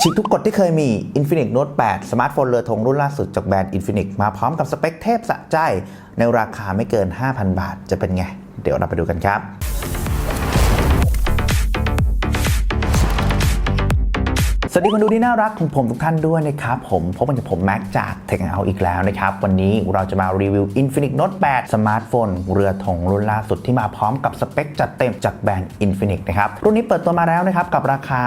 ฉีกทุกกฎที่เคยมี Infinix Note 8 สมาร์ทโฟนเรือธงรุ่นล่าสุดจากแบรนด์ Infinix มาพร้อมกับสเปคเทพสะใจ ในราคาไม่เกิน 5,000 บาทจะเป็นไง เดี๋ยวเราไปดูกันครับ สวัสดีคนดูที่น่ารักของผมทุกท่านด้วยนะครับ ผมพบกันกับผมแม็กจาก Tech Out อีกแล้วนะครับ วันนี้เราจะมารีวิว Infinix Note 8 สมาร์ทโฟนเรือธงรุ่นล่าสุดที่มาพร้อมกับสเปคจัดเต็มจากแบรนด์ Infinix นะครับ รุ่นนี้เปิดตัวมาแล้วนะครับ กับราคา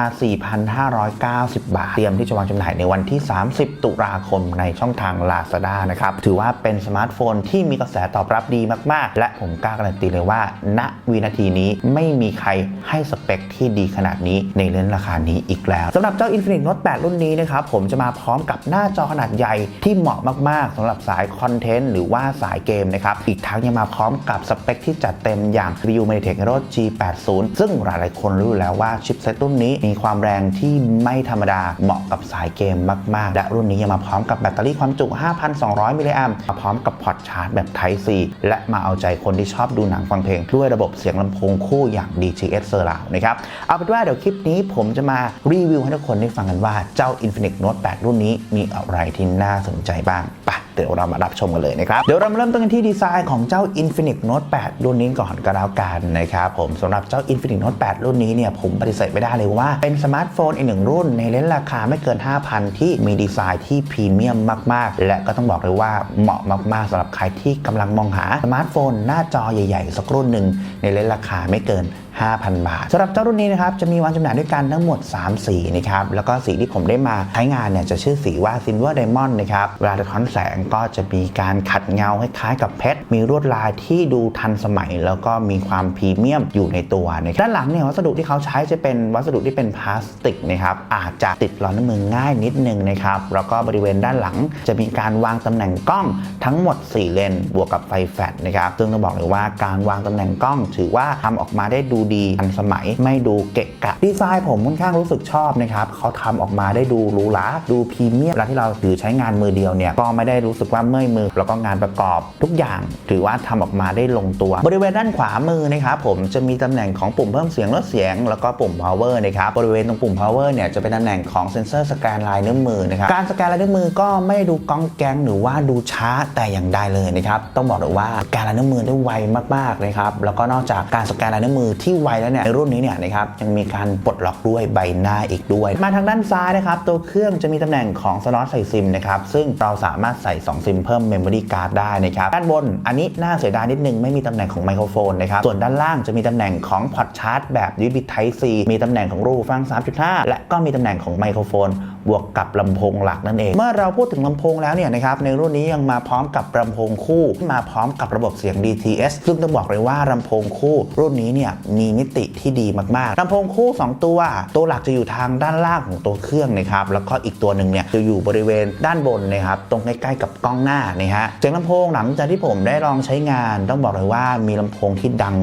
4,590 บาท เตรียมที่จะวางจำหน่ายในวันที่ 30 ตุลาคมในช่องทาง Lazada นะครับ ถือว่าเป็นสมาร์ทโฟนที่มีกระแสตอบรับดีมากๆ และผมกล้าการันตีเลยว่า ณวินาทีนี้ไม่มีใครให้สเปคที่ดีขนาดนี้ในเลนส์ราคานี้อีกแล้วสำหรับเจ้า Infinix Note 8 รุ่นนี้นะครับผมจะมาพร้อมกับหน้าจอขนาดใหญ่ที่เหมาะมากๆสำหรับสายคอนเทนต์หรือว่าสายเกมนะครับอีกทั้งยังมาพร้อมกับสเปคที่จัดเต็มอย่าง CPU Mediatek Helio G80 ซึ่งหลายๆคนรู้แล้วว่าชิปเซตรุ่นนี้มีความแรงที่ไม่ธรรมดาเหมาะกับสายเกมมากๆ และรุ่นนี้ยังมาพร้อมกับแบตเตอรี่ความจุ 5,200 มิลลิแอมป์มาพร้อมกับพอร์ตชาร์จแบบ Type C และมาเอาใจคนที่ชอบดูหนังฟังเพลง ด้วยระบบเสียงลำโพงคู่อย่าง DTS Surround นะครับเอาเป็นว่าเดี๋ยวคลิปนี้ผมจะมารีวิวให้ทุกคนได้ฟังกันว่าเจ้า Infinix Note 8 รุ่นนี้มีอะไรที่น่าสนใจบ้างไปเดี๋ยวเรามารับชมกันเลยนะครับ เดี๋ยวเรามาเริ่มต้นกันที่ดีไซน์ของเจ้า Infinix Note 8 รุ่นนี้ก่อนก็แล้วกันนะครับผมสำหรับเจ้า Infinix Note 8 รุ่นนี้เนี่ยผมปฏิเสธไม่ได้เลยว่าเป็นสมาร์ทโฟนอีกหนึ่งรุ่นในเลนส์ราคาไม่เกิน 5,000 ที่มีดีไซน์ที่พรีเมียมมาก ๆ และก็ต้องบอกเลยว่าเหมาะมาก ๆสำหรับใครที่กำลังมองหาสมาร์ทโฟนหน้าจอใหญ่ ๆ สักรุ่นหนึ่งในเลนส์ราคาไม่เกิน 5,000 บาทสำหรับเจ้ารุ่นนี้นะครับจะมีวางจำหน่ายด้วยกันทั้งหมด 3 สีนะครับแล้วก็สีที่ผมได้มาใช้งานเนี่ยจะชื่อสีว่า Silver Diamond นะครับเวลาสะท้อนแสงก็จะมีการขัดเงาคล้ายๆกับเพชรมีลวดลายที่ดูทันสมัย แล้วก็มีความพรีเมียมอยู่ในตัวนะด้านหลังเนี่ยวัสดุที่เขาใช้จะเป็นวัสดุที่เป็นพลาสติกนะครับอาจจะติดรอยนิ้วมือง่ายนิดนึงนะครับแล้วก็บริเวณด้านหลังจะมีการวางตำแหน่งกล้องทั้งหมด 4 เลนบวกกับไฟแฟลชนะครับซึ่งต้องบอกเลยว่าการวางตำแหน่งกล้อง ถือว่าทำออกมาได้ดูดีทันสมัยไม่ดูเกะกะดีไซน์ผมค่อนข้างรู้สึกชอบนะครับเขาทำออกมาได้ดูหรูหราดูพรีเมียมเวลาที่เราถือใช้งานมือเดียวเนี่ยก็ไม่ได้รู้สึกว่าเมื่อยมือ แล้วก็งานประกอบทุกอย่างถือว่าทำออกมาได้ลงตัว บริเวณด้านขวามือนะครับผมจะมีตำแหน่งของปุ่มเพิ่มเสียงลดเสียง แล้วก็ปุ่ม power นะครับบริเวณตรงปุ่ม power เนี่ยจะเป็นตำแหน่งของเซ็นเซอร์สแกนลายนิ้วมือนะครับการสแกนลายนิ้วมือก็ไม่ดูก้องแกงหรือว่าดูช้าแต่อย่างใดเลยนะครับต้องบอกเลยว่าสแกนลายนิ้วมือได้ไวมากๆนะครับแล้วก็นอกจากการสแกนลายนิ้วมือที่ไวแล้วเนี่ยในรุ่นนี้เนี่ยนะครับยังมีการปลดล็อกด้วยใบหน้าอีกด้วยมาทางด้านซ้ายนะครับตัวเครื่องจะมีตำแหน่งของสล็อตใส่ซิมนะครับซึ่งเราสามารถใส่ 2 ซิมเพิ่มเมมโมรี่การ์ดได้นะครับด้านบนอันนี้น่าเสียดายนิดนึงไม่มีตำแหน่งของไมโครโฟนนะครับส่วนด้านล่างจะมีตำแหน่งของพอร์ตชาร์จแบบ USB Type C มีตำแหน่งของรูฟัง 3.5 และก็มีตำแหน่งของไมโครโฟน บวกกับลำโพงหลักนั่นเอง เมื่อเราพูดถึงลำโพงแล้วเนี่ยนะครับในรุ่นนี้ยังมาพร้อมกับลำโพงคู่ มาพร้อมกับระบบเสียง DTS ซึ่งต้องบอกเลยว่าลำโพงคู่รุ่นนี้เนี่ยมีมิติที่ดีมากๆลำโพงคู่ 2 ตัว ตัวหลักจะอยู่ทางด้านล่างของตัวเครื่องนะครับแล้วก็อีกตัวหนึ่งเนี่ยจะอยู่บริเวณด้านบนนะครับตรงใกล้ๆกับกล้องหน้านะฮะเสียงลำโพงหลังจากที่ผมได้ลองใช้งาน ต้องบอกเลยว่ามีลำโพงที่ดัง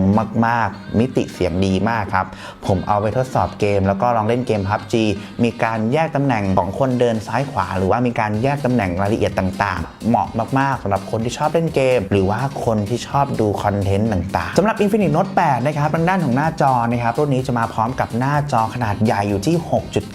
มาก ๆ มิติเสียงดีมากครับผมเอาไปทดสอบเกม แล้วก็ลองเล่นเกม PUBG มีการแยกตำแหน่งของคนเดินซ้ายขวา หรือว่ามีการแยกตำแหน่งรายละเอียดต่างๆ เหมาะมากๆสำหรับคนที่ชอบเล่นเกม หรือว่าคนที่ชอบดูคอนเทนต์ต่างๆสำหรับ Infinix Note 8 นะครับทางด้านของหน้าจอนะครับรุ่นนี้จะมาพร้อมกับหน้าจอขนาดใหญ่อยู่ที่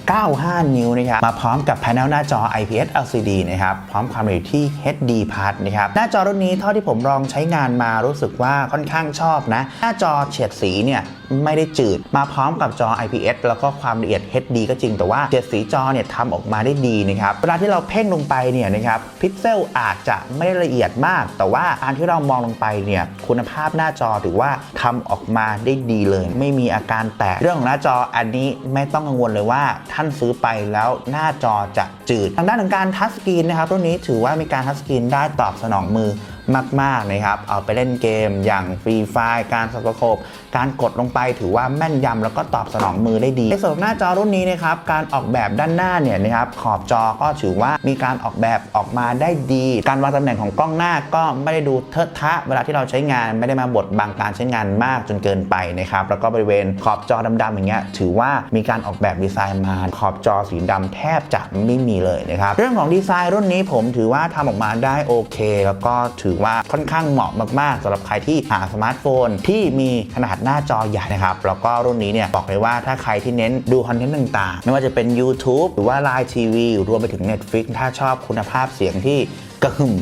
6.95 นิ้วนะครับมาพร้อมกับแผงหน้าจอ IPS LCD นะครับพร้อมความเร็วที่ HD Plus นะครับหน้าจอรุ่นนี้เท่าที่ผมลองใช้งานมารู้สึกว่าค่อนข้างชอบนะ หน้าจอเฉดสีเนี่ยไม่ได้จืด มาพร้อมกับจอ IPS แล้วก็ความละเอียด HD ก็จริงแต่ว่าเฉดสีจอเนี่ยทำออกมาได้ดีนะครับเวลาที่เราเพ่งลงไปเนี่ยนะครับพิกเซลอาจจะไม่ได้ละเอียดมาก แต่ว่าการที่เรามองลงไปเนี่ยคุณภาพหน้าจอถือว่าทำออกมาได้ดีเลย ไม่มีอาการแตกเรื่องของหน้าจออันนี้ไม่ต้องกังวลเลยว่าท่านซื้อไปแล้วหน้าจอจะจืด ทางด้านของการทัชสกรีนนะครับรุ่นนี้ถือว่ามีการทัชสกรีนได้ตอบสนองมือ มากๆนะครับ เอาไปเล่นเกมอย่างฟรีไฟการสกโคบการกดลงไปถือว่าแม่นยำแล้วก็ตอบสนองมือได้ดีในส่วนหน้าจอรุ่นนี้นะครับการออกแบบด้านหน้าเนี่ยนะครับขอบจอก็ถือว่ามีการออกแบบออกมาได้ดี การวางตำแหน่งของกล้องหน้าก็ไม่ได้ดูเทอะทะ เวลาที่เราใช้งานไม่ได้มาบดบังการใช้งานมากจนเกินไปนะครับแล้วก็บริเวณขอบจอดำๆอย่างเงี้ยถือว่ามีการออกแบบดีไซน์มาขอบจอสีดำแทบจะไม่มีเลยนะครับเรื่องของดีไซน์รุ่นนี้ผมถือว่าทำออกมาได้โอเค แล้วก็ถืออว่าค่อนข้างเหมาะมากๆสำหรับใครที่หาสมาร์ทโฟนที่มีขนาดหน้าจอใหญ่นะครับ แล้วก็รุ่นนี้เนี่ยบอกเลยว่าถ้าใครที่เน้นดูคอนเทนต์ต่างๆ ไม่ว่าจะเป็น YouTube หรือว่า Line TV รวมไปถึง Netflix ถ้าชอบคุณภาพเสียงที่กระหึ่ม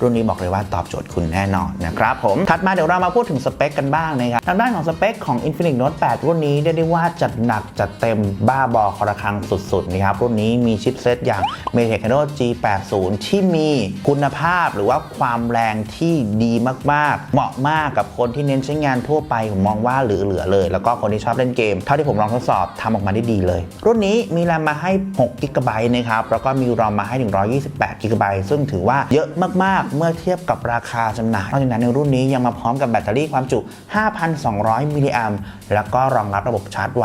รุ่นนี้บอกเลยว่าตอบโจทย์คุณแน่นอนนะครับผม ถัดมาเดี๋ยวเรามาพูดถึงสเปคกันบ้างนะครับทางด้านของสเปคของ Infinix Note 8 รุ่นนี้เรียกได้ว่าจัดหนักจัดเต็มบ้าบอคอระคังสุดๆนะครับรุ่นนี้มีชิปเซตอย่าง MediaTek Helio G80 ที่มีคุณภาพหรือว่าความแรงที่ดีมากๆ เหมาะมากกับคนที่เน้นใช้งานทั่วไป ผมมองว่าเหลือๆเลย แล้วก็คนที่ชอบเล่นเกม เท่าที่ผมลองทดสอบทำออกมาได้ดีเลย รุ่นนี้มีแรมมาให้6 g b นะครับแล้วก็มีรอมมาให้128 g b ซึ่งถือว่าเยอะมากๆเมื่อเทียบกับราคาจำหน่ายนอกจากนั้นในรุ่นนี้ยังมาพร้อมกับแบตเตอรี่ความจุ 5,200 มิลลิแอมป์แล้วก็รองรับระบบชาร์จไว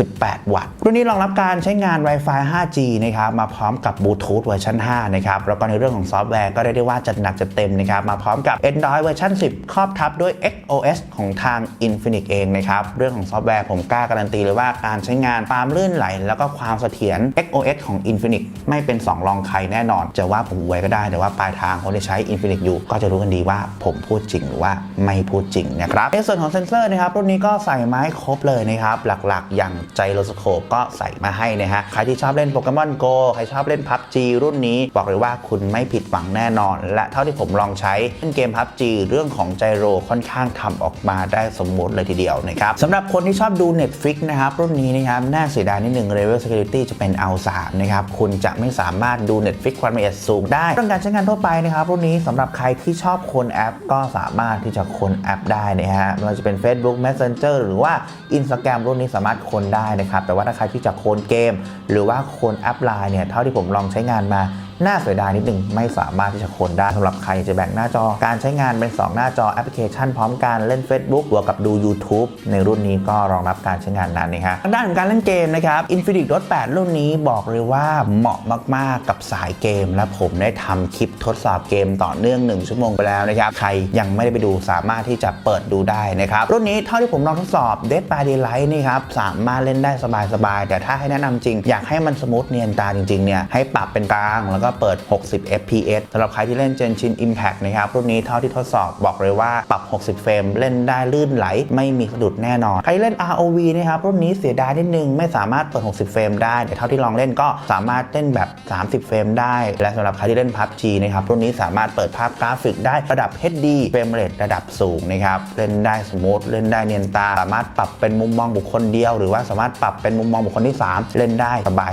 18 วัตต์ รุ่นนี้รองรับการใช้งาน Wi-Fi 5G นะครับ มาพร้อมกับบลูทูธเวอร์ชัน5 นะครับ แล้วก็ในเรื่องของซอฟต์แวร์ก็ได้ได้ว่าจัดหนักจัดเต็มนะครับ มาพร้อมกับ Android เวอร์ชัน10 ครอบทับด้วย XOS ของทาง Infinix เองนะครับ เรื่องของซอฟต์แวร์ผมกล้าการันตีเลยว่าการใช้งานความลื่นไหล แล้วก็ความเสถียร XOS ของ Infinix ไม่เป็น 2 รองใครแน่นอน จะว่าผมอวยก็ได้แต่ว่าปลายทางคนที่ใช้ช้ Infinix อยู่ก็จะรู้กันดีว่าผมพูดจริงหรือว่าไม่พูดจริงนะครับในส่วนของเซนเซอร์นะครับรุ่นนี้ก็ใส่ไม้ครบเลยนะครับ หลักๆ อย่างไจโรสโคปก็ใส่มาให้นะฮะใครที่ชอบเล่นโปเกมอนโกใครชอบเล่น PUBG รุ่นนี้ บอกเลยว่าคุณไม่ผิดหวังแน่นอน และเท่าที่ผมลองใช้เล่นเกม PUBG เรื่องของไจโรค่อนข้างทำออกมาได้สมบูรณ์เลยทีเดียวนะครับสำหรับคนที่ชอบดู Netflix นะครับรุ่นนี้นะครับน่าเสียดายนิดหนึ่ง Level Security จะเป็น L3 นะครับคุณจะไม่สามารถดู Netflix ความละเอียดสูงได้เรื่องการใช้งานทั่วไปนะครับรุ่นนี้สำหรับใครที่ชอบคนแอป ก็สามารถที่จะคนแอปได้นะฮะไม่ว่าจะเป็น Facebook Messenger หรือว่า Instagram รุ่นนี้สามารถคนได้นะครับ แต่ว่าถ้าใครที่จะโคนเกม หรือว่าโคนแอปไลน์เนี่ยเท่าที่ผมลองใช้งานมา น่าเสียดายนิดนึงไม่สามารถที่จะโคนได้สำหรับใครจะแบ่งหน้าจอ การใช้งานเป็น 2 หน้าจอแอปพลิเคชันพร้อมกันเล่น Facebook บวกกับดู YouTube ในรุ่นนี้ก็รองรับการใช้งานนั้นนะฮะทางด้านของการเล่นเกมนะครับ Infinix Note 8 รุ่นนี้บอกเลยว่าเหมาะมาก ๆ กับสายเกม และผมได้ทำคลิปทดสอบเกมต่อเนื่อง 1 ชั่วโมงไปแล้วนะครับ ใครยังไม่ได้ไปดูสามารถที่จะเปิดดูได้นะครับ รุ่นนี้เท่าที่ผมลองทดสอบ Dead by Daylight นี่ครับ สามารถเล่นได้สบาย ๆ แต่ถ้าให้แนะนำจริง อยากให้มันสมูทเนียนตาจริง ๆ เนี่ยให้ปรับเป็นกลางแล้วก็เปิด 60 fps สำหรับใครที่เล่น Genshin Impact นะครับรุ่นนี้เท่าที่ทดสอบบอกเลยว่าปรับ 60 เฟรมเล่นได้ลื่นไหล ไม่มีสะดุดแน่นอน ใครเล่น ROV นะครับรุ่นนี้เสียดายนิดนึงไม่สามารถเปิด 60 เฟรมได้แต่เท่าที่ลองเล่นก็สามารถเล่นแบบ 30 เฟรมได้ และสำหรับใครที่เล่น PUBG นะครับรุ่นนี้สามารถเปิดภาพกราฟิกได้ระดับ HD เฟรมเรทระดับสูงนะครับเล่นได้สมูทเล่นได้เนียนตา สามารถปรับเป็นมุมมองบุคคลเดียว หรือว่าสามารถปรับเป็นมุมมองบุคคลที่ 3 เล่นได้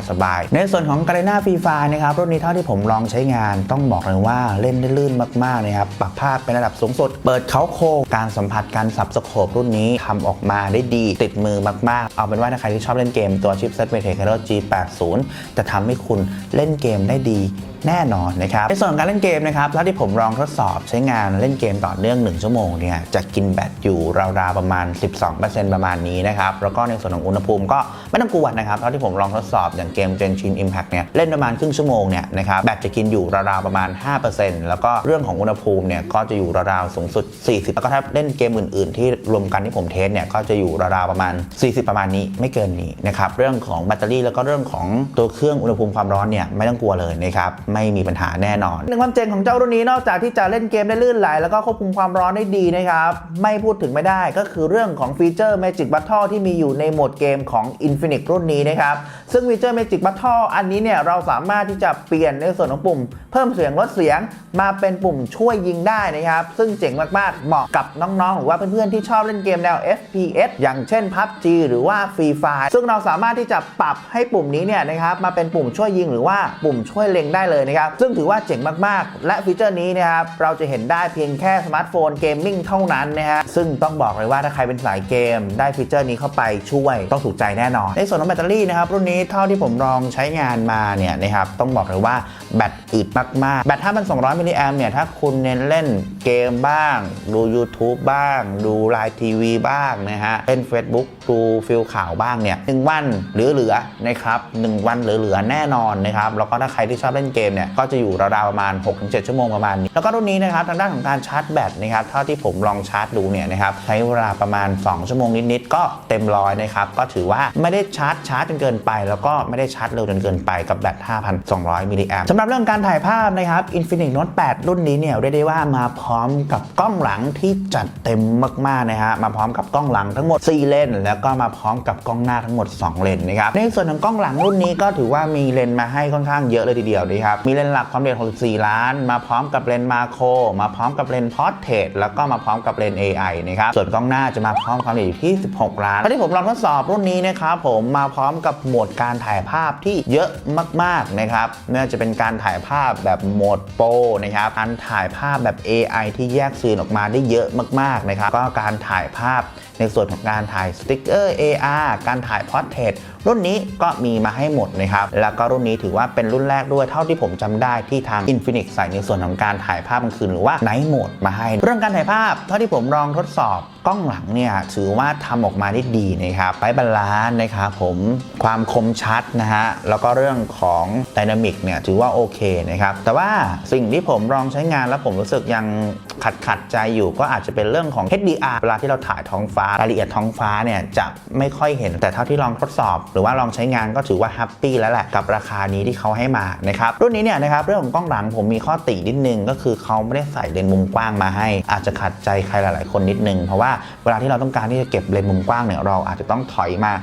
สบายๆในส่วนของ g a r e n a Free Fire นะครับรุ่นนี้เท่าที่ผมลองใช้งานต้องบอกเลยว่าเล่นได้ลื่นมากๆนะครับปรับภาพเป็นระดับสูงสุด เปิดเขาโคงการสัมผัสการสับสโคปรุ่นนี้ทำออกมาได้ดีติดมือมากๆ เอาเป็นว่าถ้าใครที่ชอบเล่นเกมตัวชิปเซ็ต Mediatek Helio G80 จะทำให้คุณเล่นเกมได้ดีแน่นอนนะครับในส่วนของการเล่นเกมนะครับเท่าที่ผมลองทดสอบใช้งานเล่นเกมต่อเนื่อง 1 ชั่วโมงเนี่ยจะกินแบตอยู่ราวๆประมาณ 12%ประมาณนี้นะครับแล้วก็ในส่วนของอุณหภูมิก็ไม่ต้องกลัวนะครับเท่าที่ผมลองทดสอบอย่างเกม Genshin Impact เนี่ยเล่นประมาณครึ่งชั่วโมงเนี่ยนะครับแบตจะกินอยู่ราวๆประมาณ 5%แล้วก็เรื่องของอุณหภูมิเนี่ยก็จะอยู่ราวๆสูงสุด 40 แล้วก็ถ้าเล่นเกมอื่นๆ ที่รวมกันที่ผมเทสเนี่ยก็จะอยู่ราวๆประมาณ 40 ประมาณนี้ไม่เกินนี้นะครับเรื่องของแบตเตอรี่แล้วก็เรื่องของตัวเครื่องอุณหภูมิความร้อนเนี่ยไม่ต้องกลัวเลยนะครับไม่มีปัญหาแน่นอนหนึ่งความเจ๋งของเจ้ารุ่นนี้นอกจากที่จะเล่นเกมได้ลื่นไหลแล้วก็ควบคุมความร้อนได้ดีนะครับไม่พูดถึงไม่ได้ก็คือเรื่องของฟีเจอร์ Magic Battle ที่มีอยู่ในโหมดเกมของ Infinix รุ่นนี้นะครับ ซึ่งฟีเจอร์ Magic Battle อันนี้เนี่ยเราสามารถที่จะเปลี่ยนในส่วนของปุ่ม เพิ่มเสียงลดเสียงมาเป็นปุ่มช่วยยิงได้นะครับ ซึ่งเจ๋งมากๆ เหมาะกับน้องๆ หรือว่าเพื่อนๆ ที่ชอบเล่นเกมแนว FPS อย่างเช่น PUBG หรือว่า Free Fire ซึ่งเราสามารถที่จะปรับให้ปุ่มนี้เนี่ยนะครับมาเป็นปุ่มช่วยยิงหรือว่าปุ่มช่วยเล็งได้เลยนะครับ ซึ่งถือว่าเจ๋งมากๆ และฟีเจอร์นี้นะครับเราจะเห็นได้เพียงแค่สมาร์ทโฟนเกมมิ่งเท่านั้นนะฮะซึ่งต้องบอกเลยว่าถ้าใครเป็นสายเกม ได้ฟีเจอร์นี้เข้าไปช่วยต้องถูกใจแน่นอนในส่วนของแบตเตอรี่นะครับรุ่นนี้เท่าที่ผมลองใช้งานมาเนี่ยนะครับต้องบอกเลยว่าแบตอึดมากๆ แบต 5,200 มิลลิแอมเนี่ยถ้าคุณเน้นเล่นเกมบ้าง ดู YouTube บ้าง ดูไลน์ทีวีบ้างนะฮะเล่น Facebook ดูฟิลข่าวบ้างเนี่ยหนึ่งวันเหลือๆนะครับหนึ่งวันเหลือๆแน่นอนนะครับแล้วก็ถ้าใครที่ชอบเล่นเกมเนี่ยก็จะอยู่ราวๆประมาณ 6-7 ชั่วโมงประมาณนี้แล้วก็รุ่นนี้นะครับทางด้านของการชาร์จแบตนะครับเท่าที่ผมลองชาร์จดูเนี่ยนะครับใช้เวลาประมาณ 2 ชั่วโมงนิดๆก็เต็มร้อยนะครับก็ถือว่าไม่ได้ชาร์จช้าจนเกินไปแล้วก็ไม่ได้ชาร์จเร็วจนเกินไปกับแบต 5,200 มิลลิแอมป์สำหรับเรื่องการถ่ายภาพนะครับ Infinix Note 8 รุ่นนี้เนี่ยเรียกได้ว่ามาพร้อมกับกล้องหลังที่จัดเต็มมากๆนะฮะมาพร้อมกับกล้องหลังทั้งหมด 4 เลนแล้วก็มาพร้อมกับกล้องหน้าทั้งหมด 2 เลนนะครับในส่วนของกล้องหลังรุ่นนี้ก็ถือว่ามีเลนมาให้ค่อนข้างเยอะเลยทีเดียวนะครับมีเลนหลักความละเอียด64 ล้าน มาพร้อมกับเลนมาโครมาพร้อมกับเลนพอร์เทรตแล้วก็มาพร้อมกับเลน AI นะครับส่วนกล้องหน้าจะมาพร้อมความเอียดอยู่ที่ 16 ล้านที่ผมลองทดสอบรุ่นนี้นะครับผมมาพร้อมกับโหมดการถ่ายภาพที่เยอะมากๆนะครับไม่ว่าจะเป็นการถ่ายภาพแบบโหมดโปรนะครับการถ่ายภาพแบบ AI ที่แยกซีนออกมาได้เยอะมากๆนะครับก็การถ่ายภาพ ในส่วนของการถ่ายสติ๊กเกอร์ AR การถ่ายพอร์เทรตรุ่นนี้ก็มีมาให้หมดนะครับ แล้วก็รุ่นนี้ถือว่าเป็นรุ่นแรกด้วยเท่าที่ผมจำได้ที่ทาง Infinix ใส่ในส่วนของการถ่ายภาพกลางคืนหรือว่า Night Mode มาให้ เรื่องการถ่ายภาพ เท่าที่ผมลองทดสอบกล้องหลังเนี่ยถือว่าทำออกมาได้ดีนะครับไฟบาลานซ์นะครับผมความคมชัดนะฮะแล้วก็เรื่องของไดนามิกเนี่ยถือว่าโอเคนะครับแต่ว่าสิ่งที่ผมลองใช้งานแล้วผมรู้สึกยังขัดขัดใจอยู่ก็อาจจะเป็นเรื่องของ HDR เวลาที่เราถ่ายท้องฟ้ารายละเอียดท้องฟ้าเนี่ยจะไม่ค่อยเห็นแต่เท่าที่ลองทดสอบ หรือว่าลองใช้งานก็ถือว่าแฮปปี้แล้วแหละกับราคานี้ที่เขาให้มานะครับรุ่นนี้เนี่ยนะครับเรื่องของกล้องหลังผมมีข้อตินิดนึงก็คือเขาไม่ได้ใส่เลนส์มุมกว้างมาให้ อาจจะขัดใจใครหลาย ๆ คนนิดนึงเพราะว่าเวลาที่เราต้องการที่จะเก็บเลนส์มุมกว้างเนี่ยเราอาจจะต้องถอยมา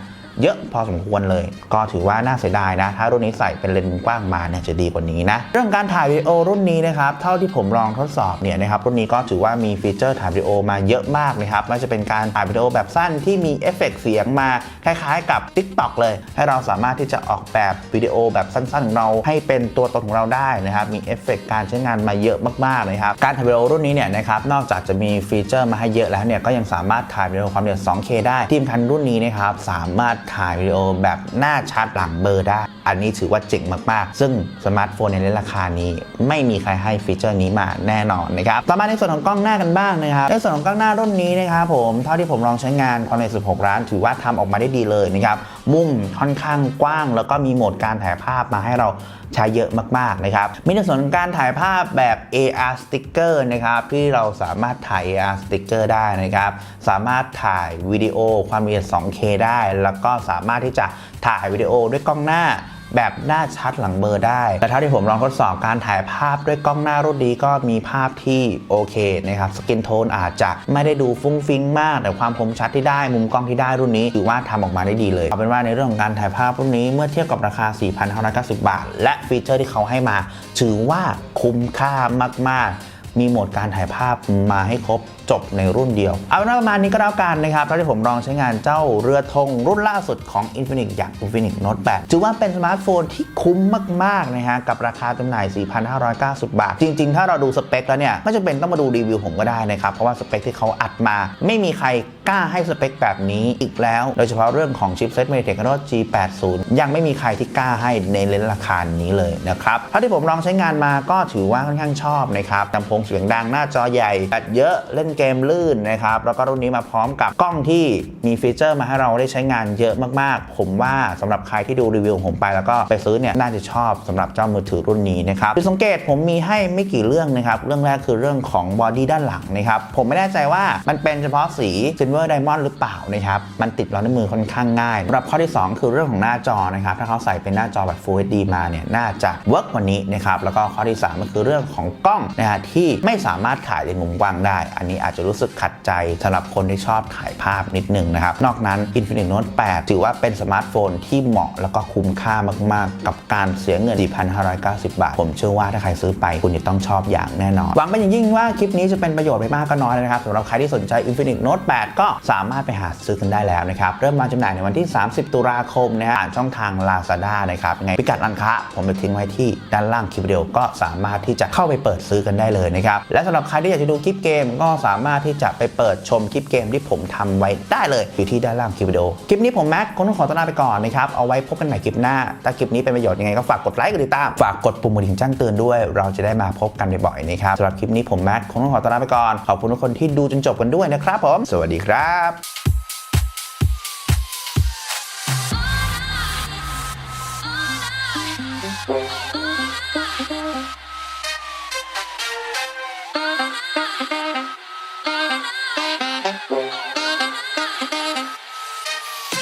เยอะพอสมควรเลย ก็ถือว่าน่าเสียดายนะ ถ้ารุ่นนี้ใส่เป็นเลนส์มุมกว้างมาเนี่ยจะดีกว่านี้นะ เรื่องการถ่ายวิดีโอรุ่นนี้นะครับ เท่าที่ผมลองทดสอบเนี่ยนะครับ รุ่นนี้ก็ถือว่ามีฟีเจอร์ถ่ายวิดีโอมาเยอะมากนะครับไม่ว่าจะเป็นการถ่ายวิดีโอแบบสั้นที่มีเอฟเฟกต์เสียงมาคล้ายๆ กับ TikTok เลย ให้เราสามารถที่จะออกแบบวิดีโอแบบสั้นๆของเราให้เป็นตัวตนของเราได้นะครับ มีเอฟเฟกต์การใช้งานมาเยอะมากๆนะครับ การถ่ายวิดีโอรุ่นนี้เนี่ยนะครับ นอกจากจะมีฟีเจอร์มาให้เยอะแล้วเนี่ย ก็ยังสามารถถ่ายวิดีโอความละเอียด 2K ได้ ที่สำคัญรุ่นนี้นะครับ สามารถถ่ายวิดีโอแบบหน้าชัดหลังเบลอร์ได้ อันนี้ถือว่าเจ๋งมากๆ ซึ่งสมาร์ทโฟนในราคานี้ ไม่มีใครให้ฟีเจอร์นี้มาแน่นอนนะครับต่อมาในส่วนของกล้องหน้ากันบ้างนะครับในส่วนของกล้องหน้ารุ่นนี้นะครับผมเท่าที่ผมลองใช้งานความละเอียด16ล้าน ถือว่าทำออกมาได้ดีเลยนะครับ มุมค่อนข้างกว้าง แล้วก็มีโหมดการถ่ายภาพมาให้เราใช้เยอะมากๆนะครับมีในส่วนของการถ่ายภาพแบบ AR sticker นะครับที่เราสามารถถ่าย AR sticker ได้นะครับสามารถถ่ายวิดีโอความละเอียด 2K ได้ แล้วก็สามารถที่จะถ่ายวิดีโอด้วยกล้องหน้า แบบหน้าชัดหลังเบอร์ได้ แต่เท่าที่ผมลองทดสอบการถ่ายภาพด้วยกล้องหน้ารุ่นนี้ก็มีภาพที่โอเคนะครับสกินโทนอาจจะไม่ได้ดูฟุ้งฟิ้งมาก แต่ความคมชัดที่ได้มุมกล้องที่ได้รุ่นนี้ถือว่าทำออกมาได้ดีเลย เอาเป็นว่าในเรื่องของการถ่ายภาพรุ่นนี้เมื่อเทียบกับราคา 4,590 บาท และฟีเจอร์ที่เขาให้มา ถือว่าคุ้มค่ามาก ๆ มีโหมดการถ่ายภาพมาให้ครบ จบในรุ่นเดียว เอาเป็นว่าประมาณนี้ก็แล้วกันนะครับเท่าที่ผมลองใช้งานเจ้าเรือธงรุ่นล่าสุดของ Infinix อย่าง Infinix Note 8ถือว่าเป็นสมาร์ทโฟนที่คุ้มมากๆนะฮะกับราคาจำหน่าย 4,590 บาท จริง ๆ ถ้าเราดูสเปคแล้วเนี่ยไม่จำเป็นต้องมาดูรีวิวผมก็ได้นะครับเพราะว่าสเปคที่เขาอัดมา ไม่มีใครกล้าให้สเปคแบบนี้อีกแล้ว โดยเฉพาะเรื่องของชิปเซ็ต MediaTek Helio G80 ยังไม่มีใครที่กล้าให้ในเลนราคานี้เลยนะครับเท่าที่ผมลองใช้งานมาก็ถือว่าค่อนข้างชอบนะครับลำโพงเสียงดังหน้าจอใหญ่แบตเยอะเล่นเกมลื่นนะครับ แล้วก็รุ่นนี้มาพร้อมกับกล้องที่มีฟีเจอร์มาให้เราได้ใช้งานเยอะมากๆ ผมว่าสำหรับใครที่ดูรีวิวของผมไปแล้วก็ไปซื้อเนี่ยน่าจะชอบสำหรับเจ้ามือถือรุ่นนี้นะครับจุดสังเกตผมมีให้ไม่กี่เรื่องนะครับ เรื่องแรกคือเรื่องของบอดี้ด้านหลังนะครับ ผมไม่แน่ใจว่ามันเป็นเฉพาะสี Silver Diamond หรือเปล่านะครับ มันติดรอยนิ้วมือค่อนข้างง่ายสำหรับข้อที่ 2 คือเรื่องของหน้าจอนะครับ ถ้าเขาใส่เป็นหน้าจอแบบ Full HD มาเนี่ยน่าจะเวิร์กกว่านี้นะครับ แล้วก็ข้อที่3ก็คือเรื่องของกล้องนะฮะที่ไม่สามารถถ่ายในมุมกว้างได้ อันนี้อาจจะรู้สึกขัดใจสำหรับคนที่ชอบถ่ายภาพนิดนึงนะครับ นอกนั้น Infinix Note 8 ถือว่าเป็นสมาร์ทโฟนที่เหมาะแล้วก็คุ้มค่ามาก ๆ กับการเสียเงิน 4,590 บาท ผมเชื่อว่าถ้าใครซื้อไปคุณจะต้องชอบอย่างแน่นอน หวังเป็นอย่างยิ่งว่าคลิปนี้จะเป็นประโยชน์ไม่มากก็น้อยนะครับสำหรับใครที่สนใจ Infinix Note 8 ก็สามารถไปหาซื้อกันได้แล้วนะครับ เริ่มมาจำหน่ายในวันที่ 30 ตุลาคมนะฮะผ่านช่องทาง Lazada นะครับไงพิกัดร้านค้าผมจะทิ้งไว้ที่ด้านล่างคลิปวิดีโอก็สามารถที่จะเข้าไปเปิดซื้อกันได้เลยนะครับและสำหรับใครที่อยากจะดูคลิปเกมก็สามารถที่จะไปเปิดชมคลิปเกมที่ผมทำไว้ได้เลยอยู่ที่ด้านล่างคลิปวิดีโอ คลิปนี้ผมแม็กคงต้องขอตัวลาไปก่อนนะครับ เอาไว้พบกันใหม่คลิปหน้า ถ้าคลิปนี้เป็นประโยชน์ยังไงก็ฝากกดไลค์กดติดตาม ฝากกดปุ่มกระดิ่งแจ้งเตือนด้วย เราจะได้มาพบกันบ่อยๆนะครับสำหรับคลิปนี้ผมแม็กคงต้องขอตัวลาไปก่อน ขอบคุณทุกคนที่ดูจนจบกันด้วยนะครับผม สวัสดีครับ